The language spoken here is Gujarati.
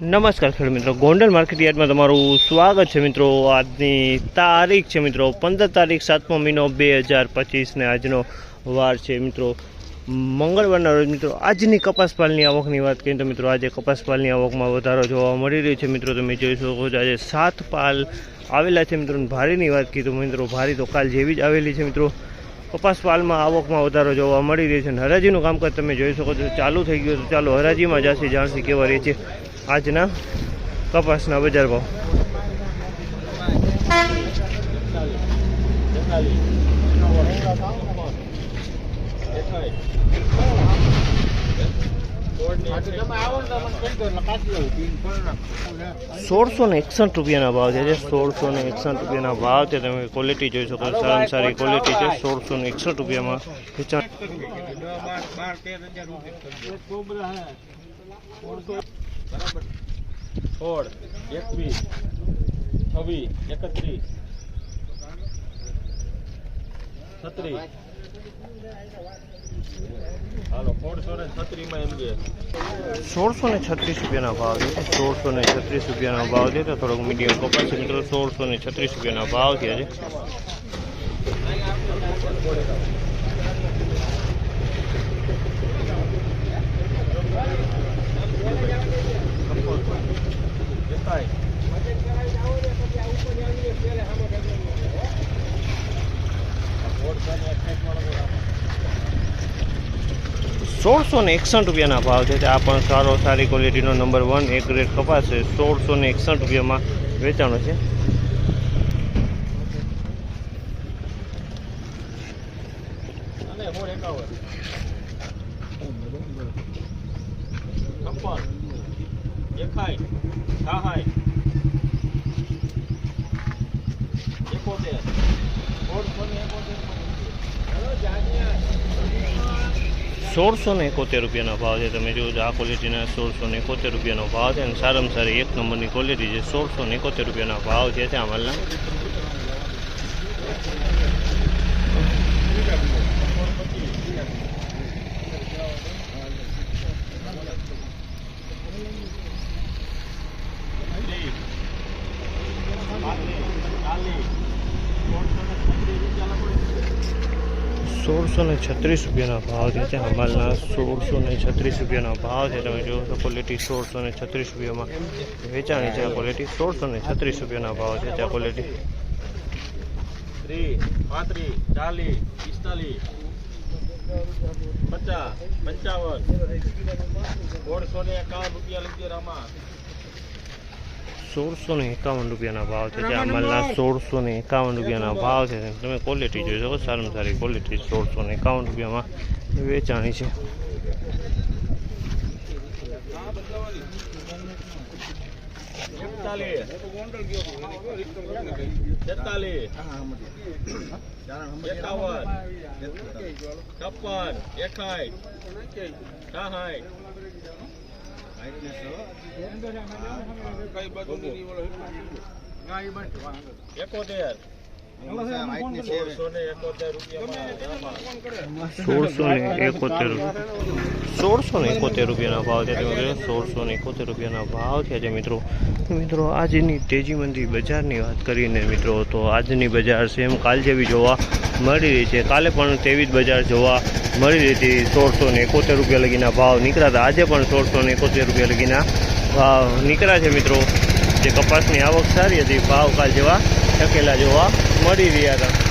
નમસ્કાર ખેડૂત મિત્રો. ગોંડલ માર્કેટ યાર્ડમાં તમારું સ્વાગત છે મિત્રો. આજની તારીખ છે મિત્રો. પંદર તારીખ સાતમો મહિનો બે હજાર પચીસને આજનો વાર છે મિત્રો. મંગળવારના રોજ મિત્રો, આજની કપાસપાલની આવકની વાત કરીએ તો મિત્રો, આજે કપાસપાલની આવકમાં વધારો જોવા મળી રહ્યો છે મિત્રો. તમે જોઈ શકો છો આજે સાત પાલ આવેલા છે મિત્રો. ભારીની વાત તો મિત્રો, ભારી તો કાલ જેવી જ આવેલી છે મિત્રો. કપાસ પાલમાં આવકમાં વધારો જોવા મળી રહ્યો છે. અને હરાજીનું કામકાજ તમે જોઈ શકો છો. ચાલુ થઈ ગયું તો ચાલો હરાજીમાં જાસી જાણસી કેવા રહે છે. આજના કપાસના બજાર ભાવ. સોળસો ને એકસઠ રૂપિયાના ભાવ છે સોળસો ને એકસઠ રૂપિયાના ભાવ છે. તમે ક્વોલિટી જોઈ શકો સારામાં સારી ક્વોલિટી છે. સોળસો ને એકસઠ રૂપિયામાં વેચાણ સોળ, એકવીસ, છવ્વીસ, એકત્રીસ, છત્રીસ. હાલો, સોળસો ને એમ કે. છત્રીસ રૂપિયાના ભાવ છે. સોળસો ને છત્રીસ રૂપિયાના ભાવ છે થોડોક મીડિયમ કપાસ મિત્રો. સોળસો છત્રીસ રૂપિયાના ભાવ થયા છે સોળસો ને એકસઠ રૂપિયાના ભાવ છે. આ પણ સારો સારી ક્વોલિટીનો નંબર વન એક ગ્રેડ કપાસ છે. સોળસો ને એકસઠ રૂપિયામાં વેચાણો છે. એકોતેર એકોતેર સોળસો ને એકોતેર રૂપિયાનો ભાવ છે. તમે જુઓ આ ક્વોલિટીના સોળસો ને એકોતેર રૂપિયાનો ભાવ છે અને સારામાં સારી એક નંબરની ક્વોલિટી છે સોળસો ને એકોતેર રૂપિયાનો ભાવ છે આ માલના. સોળસો ને છત્રીસ રૂપિયાના ભાવ છે ત્યાં માલના સોળસો ને છત્રીસ રૂપિયાના ભાવ છે. તમે જો છો ક્વોલિટી સોળસો ને છત્રીસ રૂપિયામાં વેચાણી છે. ક્વોલિટી સોળસો ને છત્રીસ રૂપિયાના ભાવ છે. ત્યાં ક્વોલિટી ત્રીસ, પાંત્રીસ, ચાલીસ, પિસ્તાલીસ, પચાસ, પંચાવન સોળસો ને એકાવન રૂપિયા લખી રામાં સોળસો ને એકાવન રૂપિયાના ભાવ છે. ત્યાં માલના સોળસો ને એકાવન રૂપિયાના ભાવ છે. તમે ક્વોલિટી જોઈ શકો સારામાં સારી ક્વોલિટી સોળસો ને એકાવન રૂપિયામાં વેચાણી છે. છપ્પન એકાઈ એકોતેર સોળસો ને એકોતેર રૂપિયાના ભાવ તમે જોયો સોળસો ને એકોતેર રૂપિયાના ભાવ થયા છે મિત્રો. મિત્રો, આજની તેજી મંદી બજારની વાત કરીને મિત્રો, તો આજની બજાર સેમ કાલ જેવી જોવા મળી રહી છે. કાલે પણ તેવી જ બજાર જોવા મળી રહી હતી સોળસો ને રૂપિયા લગીના ભાવ નીકળ્યા હતા. આજે પણ સોળસો એકોતેર રૂપિયા લગીના ભાવ નીકળ્યા છે મિત્રો. જે કપાસની આવક સારી હતી ભાવ કાલ જેવા ટકેલા જોવા મળી રહ્યા હતા.